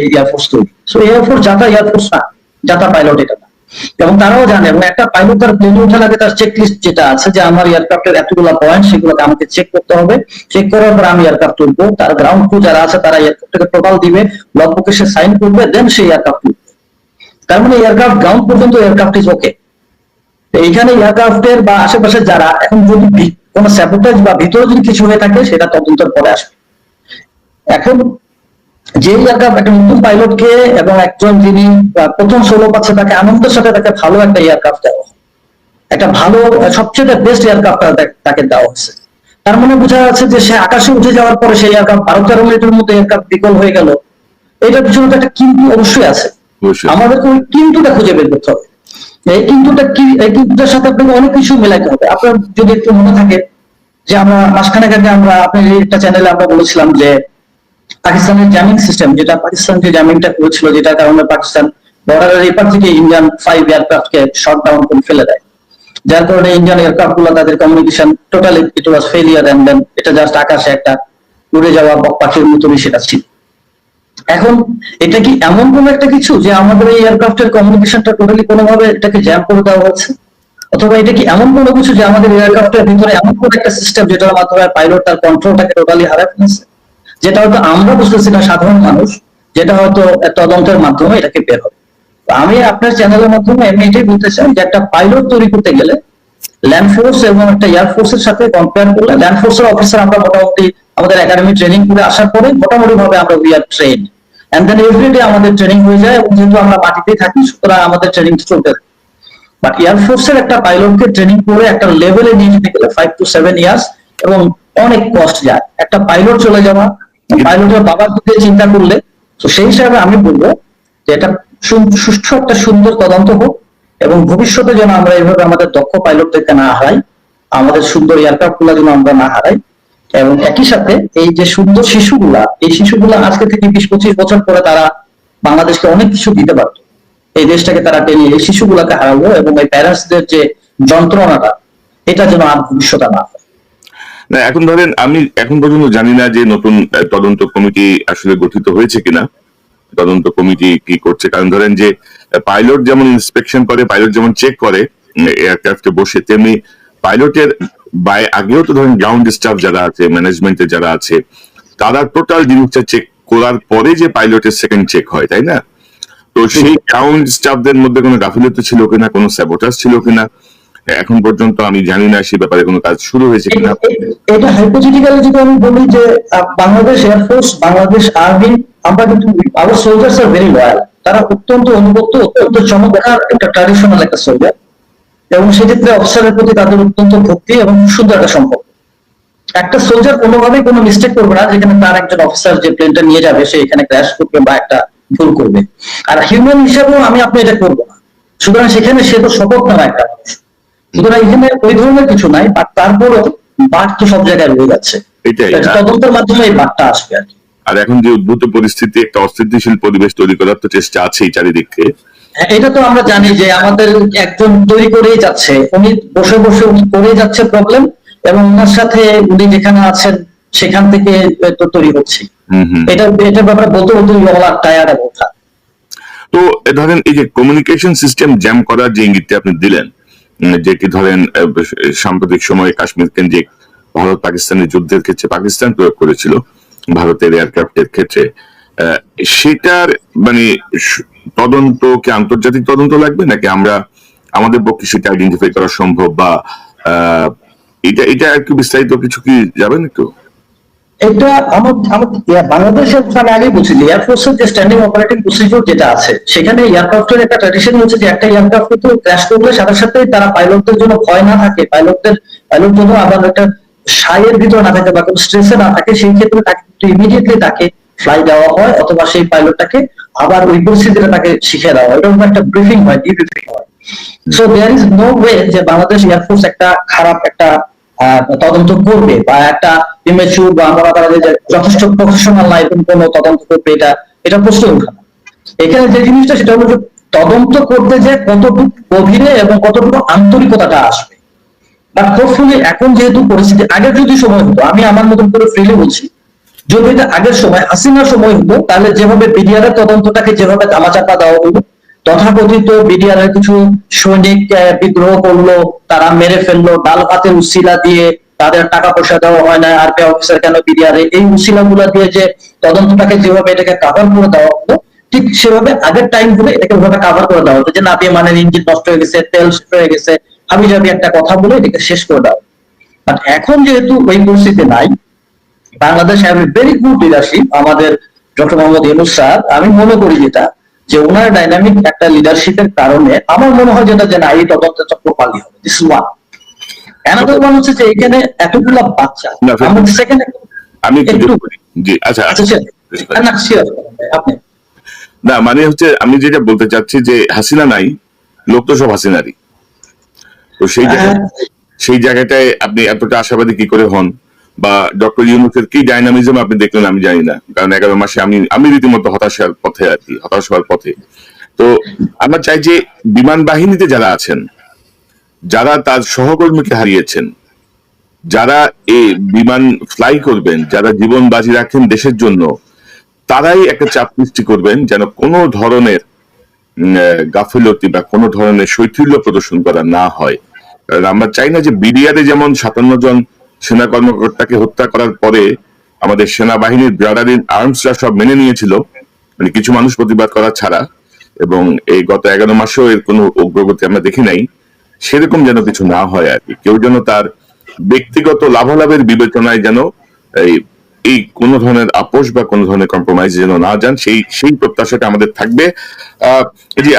Air force তৈরি। So air force যাতা air force না যাতা পাইলট এটা এবং তারাও জানে, এবং একটা পাইলট তার তার যেটা আছে যে আমার এতগুলো পয়েন্ট সেগুলোকে আমাকে চেক করতে হবে। চেক করার পর আমি তুলবো। তার গ্রাউন্ড ক্রু যারা আছে তারা দিবে সে সাইন করবে দেন সেই এয়ারক্রাফট তুলবে। তার মানে এয়ারক্রাফট গ্রাউন্ড পর্যন্ত এয়ারক্রাফট ইজ ওকে এইখানে এয়ারক্রাফটের বা আশেপাশে যারা, এখন যদি কোনো বা ভিতরে যদি কিছু হয়ে থাকে, সেটা তদন্তের পরে আসবে। এখন যে এয়ারক্রাফট একটা নতুন পাইলটকে এবং একজন যিনি প্রথম সোলো পাচ্ছে তাকে আনন্দের সাথে তাকে ভালো একটা এয়ারক্রাফট দেওয়া একটা ভালো সবচেয়ে বেস্ট এয়ারক্রাফট তাকে দেওয়া হয়েছে। তার মানে বোঝা যাচ্ছে যে সে আকাশে উঠে যাওয়ার পরে সেই এয়ারক্রাফট বারো তেরো মিনিটের মধ্যে এয়ারক্রাফট বিকল হয়ে গেল। এটার পিছনে একটা কিন্তু অবশ্যই আছে। আমাদেরকে ওই কিন্তুটা খুঁজে বের করতে হবে। এই কিন্তুটা কি এই কিন্তুটার সাথে আপনাকে অনেক কিছু মেলাইতে হবে। আপনার যদি একটু মনে থাকে যে আমরা মাসখানেক আগে আমরা আপনার একটা চ্যানেলে আমরা বলেছিলাম যে পাকিস্তানের জামিং সিস্টেম যেটা পাকিস্তান যে জামিংটা করেছিল, যেটার কারণে পাকিস্তান বর্ডারের এপার থেকে ইন্ডিয়ান ফাইভ এয়ারক্রাফট কে শর্ট ডাউন করে ফেলে দেয়। যার কারণে ইন্ডিয়ান এয়ারক্রাফটগুলো তাদের communication totally it was failure and then এটা জাস্ট আকাশে একটা উড়ে যাওয়া বক পাখির মতনই সেটা ছিল এখন এটা কি এমন কোন একটা কিছু যে আমাদের এই এয়ারক্রাফটের কমিউনিকেশনটা টোটালি কোনোভাবে এটাকে জ্যাম করে দেওয়া হচ্ছে অথবা এটা কি এমন কোনো কিছু যে আমাদের এয়ারক্রাফটের ভিতরে এমন কোন একটা সিস্টেম যেটার মাধ্যমে পাইলট তার কন্ট্রোলটাকে টোটালি হারায় ফেলেছে যেটা হয়তো আমরা বুঝতেছি না সাধারণ মানুষ, যেটা হয়তো তদন্তের মাধ্যমে এটাকে বের হবে। আমি আপনার চ্যানেলের মাধ্যমে আমি এটাই বলতে চাই যে একটা পাইলট তৈরি করতে গেলে ল্যান্ড ফোর্স এবং একটা এয়ার ফোর্সের সাথে কম্পেয়ার করলে ল্যান্ড ফোর্সের অফিসার আমরা মোটামুটি আমাদের একাডেমি ট্রেনিং করে আসার পরে মোটামুটি ভাবে আমরা we are train and then everyday আমাদের ট্রেনিং হয়ে যায় এবং যেহেতু আমরা মাটিতেই থাকি, সুতরাং আমাদের ট্রেনিং চলতে থাকে। বাট এয়ার ফোর্সের একটা পাইলটকে ট্রেনিং করে একটা লেভেলে নিয়ে যেতে গেলে ফাইভ টু সেভেন ইয়ার্স এবং অনেক কস্ট যায়। একটা পাইলট চলে যাওয়া পাইলটের বাবার দিকে চিন্তা করলে তো সেই হিসাবে আমি বলব যে এটা সুষ্ঠু একটা সুন্দর তদন্ত হোক এবং ভবিষ্যতে যেন আমরা এইভাবে আমাদের দক্ষ পাইলটদেরকে না হারাই আমাদের সুন্দর এয়ারক্রাফটগুলা যেন আমরা না হারাই এবং একই সাথে এই যে সুন্দর শিশুগুলা এই শিশুগুলা আজকে থেকে বিশ পঁচিশ বছর পরে তারা বাংলাদেশকে অনেক কিছু দিতে পারতো। এই দেশটাকে তারা টেনে এই শিশুগুলাকে হারালো এবং এই প্যারেন্টসদের যে যন্ত্রণাটা এটা যেন আর ভবিষ্যতে না হয়। না, এখন ধরেন আমি এখন পর্যন্ত জানি না যে নতুন তদন্ত কমিটি আসলে গঠিত হয়েছে কিনা, তদন্ত কমিটি কি করছে। কারণ ধরেন যে পাইলট যেমন ইন্সপেকশন করে, পাইলট যেমন চেক করে এয়ারক্রাফটে বসে, তেমনি পাইলটের বাই- আগেও তো ধরেন গ্রাউন্ড স্টাফ যারা আছে ম্যানেজমেন্টে যারা আছে, তারা টোটাল জিনিসটা চেক করার পরে যে পাইলটের সেকেন্ড চেক হয়, তাই না? তো সেই গ্রাউন্ড স্টাফদের মধ্যে কোনো গাফিলতি ছিল কিনা, কোনো স্যাবোটাস ছিল কিনা এখন পর্যন্ত আমি জানি না সে ব্যাপারে কোনো কাজ শুরু হয়েছে কিনা। এটা হাইপোথেটিক্যালি যদি আমি বলি যে বাংলাদেশ এয়ারফোর্স বাংলাদেশ আর্মি আমরা কিন্তু our soldiers are very loyal তারা অত্যন্ত অনুগত, অত্যন্ত চমৎকার একটা ট্র্যাডিশনাল একটা সোলজার এবং সেক্ষেত্রে অফিসারের প্রতি তাদের অত্যন্ত ভক্তি এবং সুন্দর একটা সম্পর্ক। একটা সোলজার কোনোভাবেই কোনো মিস্টেক করবে না, যেখানে তার একজন অফিসার যে প্লেনটা নিয়ে যাবে, সে এখানে ক্র্যাশ করবে বা একটা ভুল করবে। আর হিউম্যান হিসাবেও আমি আপনি এটা করব না। সুতরাং সেখানে সে তো শপথ নেওয়া একটা মানুষ। সুতরাং এখানে ওই ধরনের কিছু নাই বাট তারপরেও বাঘ তো সব জায়গায় রয়ে যাচ্ছে। তদন্তের মাধ্যমে এই বাঘটা আসবে আর কি। আর এখন যে উদ্ভূত পরিস্থিতি একটা অস্থিতিশীল পরিবেশ তৈরি করার তো চেষ্টা আছেই চারিদিকে। হ্যাঁ, এটা তো আমরা জানি যে আমাদের একজন তৈরি করেই যাচ্ছে। উনি বসে বসে উনি করে যাচ্ছে প্রবলেম এবং ওনার সাথে উনি যেখানে আছেন সেখান থেকে তো তৈরি হচ্ছে। এটা এটার ব্যাপারে বলতে বলতে অল টায়ার্ড এবং তো ধরেন এই যে কমিউনিকেশন সিস্টেম জ্যাম করার যে ইঙ্গিতটা আপনি দিলেন উম, যে কি ধরেন সাম্প্রতিক সময়ে কাশ্মীর কেন্দ্রিক ভারত পাকিস্তানের যুদ্ধের ক্ষেত্রে পাকিস্তান প্রয়োগ করেছিল ভারতের এয়ারক্রাফটের ক্ষেত্রে। সেটার মানে তদন্ত কি আন্তর্জাতিক তদন্ত লাগবে? নাকি আমরা আমাদের পক্ষে সেটা আইডেন্টিফাই করা সম্ভব বা এটা এটা একটু বিস্তারিত কিছু কি যাবেন একটু? এটা আমার আমার বাংলাদেশের আমি আগেই বলছি যে এয়ারফোর্সের যে স্ট্যান্ডিং অপারেটিং প্রসিডিউর যেটা আছে, সেখানে এয়ারক্রাফটের একটা ট্র্যাডিশন হচ্ছে যে একটা এয়ারক্রাফট কিন্তু ক্র্যাশ করলে সাথে সাথে তারা পাইলটদের জন্য ভয় না থাকে পাইলটদের পাইলট জন্য আবার একটা সাইয়ের ভিতরে না থাকে বা কোনো স্ট্রেসে না থাকে, সেই ক্ষেত্রে তাকে ইমিডিয়েটলি তাকে ফ্লাই দেওয়া হয়, অথবা সেই পাইলটটাকে আবার ওই পরিস্থিতিটা তাকে শিখে দেওয়া হয়। এরকম একটা ব্রিফিং হয় ডিব্রিফিং হয়। So there is no way যে বাংলাদেশ এয়ারফোর্স একটা খারাপ একটা তদন্ত করবে বা একটা ইমেচুর বা আমরা তারা যে যথেষ্ট প্রফেশনাল না এরকম কোনো তদন্ত করবে, এটা এটা প্রশ্ন ওঠে এখানে যে জিনিসটা, সেটা হলো তদন্ত করতে যে কতটুকু গভীরে এবং কতটুকু আন্তরিকতাটা আসবে। বাট হোপফুলি এখন যেহেতু পরিস্থিতি আগে যদি সময় হতো, আমি আমার মতন করে ফ্রিলি বলছি, যদি এটা আগের সময়, হাসিনার সময় হতো, তাহলে যেভাবে বিডিআর তদন্তটাকে যেভাবে তামাচাপা দেওয়া হলো তথাকথিত বিডিআর কিছু সৈনিক বিদ্রোহ করল, তারা মেরে ফেলল, ডাল ভাতের উসিলা দিয়ে তাদের টাকা পয়সা দেওয়া হয় না আরপি অফিসার কেন বিডিআর এই উসিলা দিয়ে যে তদন্তটাকে যেভাবে এটাকে কাভার করে দেওয়া হতো ঠিক সেভাবে আগের টাইমগুলো এটাকে ওভাবে কাভার করে দেওয়া হতো যে, না মানে ইঞ্জিন নষ্ট হয়ে গেছে, তেল হয়ে গেছে, আমি জাবি একটা কথা বলে, এটাকে শেষ করে দেওয়া বাট এখন যেহেতু ওই পরিস্থিতি নাই, Bangladesh have very good leadership আমাদের ডক্টর মোহাম্মদ ইউনুস স্যার, আমি মনে করি যেটা যে ওনার ডাইনামিক একটা লিডারশিপের কারণে আমার মনে হয় যেটা যে না এই তদন্ত চক্র পালি হবে। দিস ওয়ান অ্যানাদার ওয়ান হচ্ছে যে এখানে এতগুলা বাচ্চা। না, আমার সেকেন্ড আমি একটু। জি আচ্ছা। আচ্ছা না শিওর আপনি। না মানে হচ্ছে আমি যেটা বলতে চাচ্ছি যে হাসিনা নাই লোক তো সব হাসিনারই। তো সেই জায়গায় হ্যাঁ। সেই জায়গাটায় আপনি এতটা আশাবাদী কি করে হন? বা ডক্টর ইউনুসের কি ডাইনামিজম আপনি দেখলেন আমি জানি না। কারণ এগারো মাসে আমি আমি রীতিমতো হতাশার পথে আর কি, হতাশ হওয়ার পথে। তো আমরা চাই যে বিমান বাহিনীতে যারা আছেন, যারা তার সহকর্মীকে হারিয়েছেন, যারা এই বিমান ফ্লাই করবেন, যারা জীবন বাজি রাখেন দেশের জন্য, তারাই একটা চাপ সৃষ্টি করবেন যেন কোনো ধরনের গাফিলতি বা কোনো ধরনের শৈথিল্য প্রদর্শন করা না হয়। আমরা চাই না যে বিডিআরে যেমন সাতান্ন জন সেনা কর্মকর্তাকে হত্যা করার পরে আমাদের সেনাবাহিনীর ব্রাডারিন আর্মসরা সব মেনে নিয়েছিল। মানে কিছু মানুষ প্রতিবাদ করা ছাড়া। এবং এই গত এগারো মাসেও এর কোনো অগ্রগতি আমরা দেখি নাই। সেরকম যেন কিছু না হয় আর কি। কেউ যেন তার ব্যক্তিগত লাভালাভের বিবেচনায় যেন এই এই কোন ধরনের আপোষ বা কোন ধরনের কম্প্রোমাইজ যেন না যান, সেই সেই প্রত্যাশাটা আমাদের থাকবে। আহ এটা